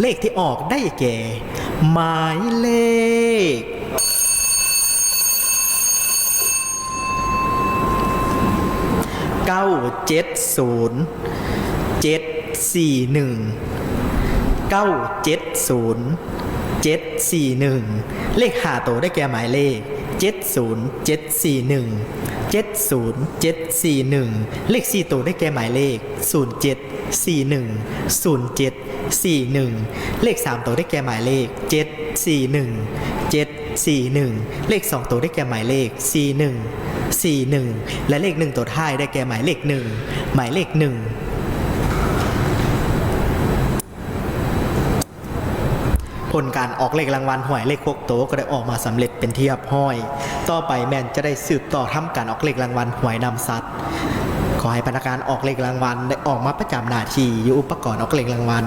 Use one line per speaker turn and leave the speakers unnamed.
เลขที่ออกได้แก่ หมายเลข เก้าเจ็ดศูนย์เจ็ดสี่หนึ่งเก้าเจ็ดศูนย์เจ็ดสี่หนึ่งเลขหาตัวได้แก่หมายเลขเจ็ดศูนย์เจ็ดสี่หนึ่งเจ็ดศูนย์เจ็ดสี่หนึ่งเลขสี่ตัวได้แก่หมายเลขศูน ย์เจ็ดสี่หนึ่งเลขสามตัวได้แก่หมายเลขเจ็ดสี่หนึ่งเจ็ดสี่หนึ่งเลขสองตัวได้แก่หมายเลขสี่หนึ่ง41 และเลขหนึ่งตัวท้ายได้แก่หมายเลขหนึ่งหมายเลขหนึ่งผลการออกเลขรางวัลหวยเลขพกโตก็ได้ออกมาสำเร็จเป็นที่เรียบห้อย ต่อไปแมนจะได้สืบต่อทำการออกเลขรางวัลหวยนำซัด ขอให้พนักงานออกเลขรางวัลได้ออกมาประจำหน้าที่อยู่อุปกรณ์ออกเลขรางวัล